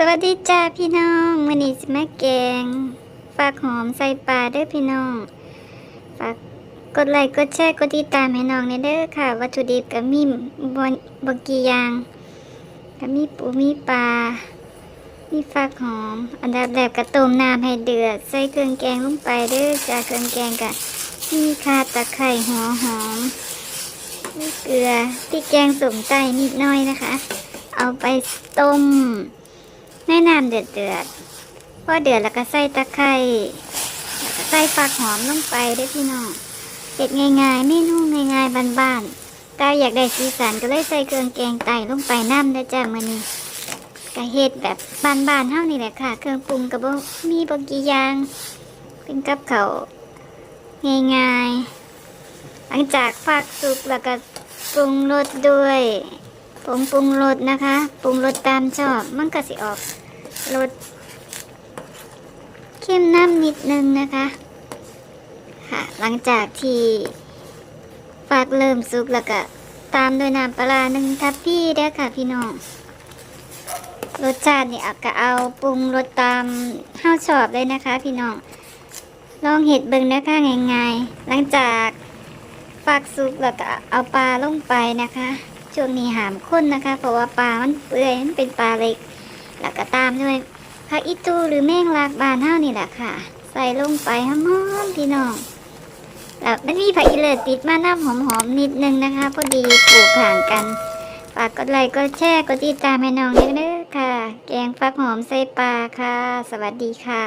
สวัสดีจ้าพี่น้องมือนี้สิมาแกงฝากหอมใส่ปลาด้อพี่น้องฝากกดไลค์กดแชร์กดติดตามให้น้องในเด้อค่ะ วัตถุดิบก็มีบ่บ่กี่อย่างก็มีปูมีปลามีฝากหอม อันดับแรกก็ต้มน้ำให้เดือด ใส่เครื่องแกงลงไปเด้อจ้าเครื่องแกงก็มีข่าตะไคร้หัวหอมมีเกลือพริกแกงสมใต้นิดน้อยนะคะ เอาไปต้ม นน้ำเดือดเดือดๆพอเดือดแล้วก็ใส่ตะไคร้แล้วก็ใส่ฝักหอมลงไปด้อพี่น้องเห็ดง่ายๆเมนูง่ายๆบ้านๆต่อยากได้สีสันก็เลยใส่เครื่องแกงไต่ลงไปน้ำได้อจ้ามื้อนี้ก็เฮ็ดแบบบ้านๆเท่านี้แหละค่ะ เครื่องปรุงก็บ่มีบ่กี่อย่างเป็นกับเขาง่ายๆ หลังจากฝักสุกแล้วก็ปรุงรสด้วยผงปรุงรสนะคะ ปรุงรสตามชอบ มันก็สิออก รสเข้มน้ำนิดนึงนะคะ ค่ะ หลังจากที่ฝากเริ่มสุกแล้วก็ตามด้วยน้ำปลาหนึ่งทัพพี่เด้อค่ะพี่น้อง รสชาตินี่อาก็เอาปรุงรสตามข้าวชอบเลยนะคะ พี่น้อง ลองเห็ดเบิ่งนะคะง่ายๆ หลังจากฝากสุกแล้วก็เอาปลาลงไปนะคะ ช่วงนี้หามข้นนะคะ เพราะว่าปลามันเปื่อยมันเป็นปลาเล็ก แล้วก็ตามด้วยผักอีตูหรือแมงลากบานเท่านี่แหละค่ะ ใส่ลงไปหอมๆพี่น้องแล้วมันมีผักอีเลิศติดมาน้ำหอมๆนิดนึงนะคะ พอดีปลูกห่างกันฝากกดไลค์กดแชร์กดติดตามให้น้องเด้อค่ะ แกงฟักหอมใส่ปลาค่ะ สวัสดีค่ะ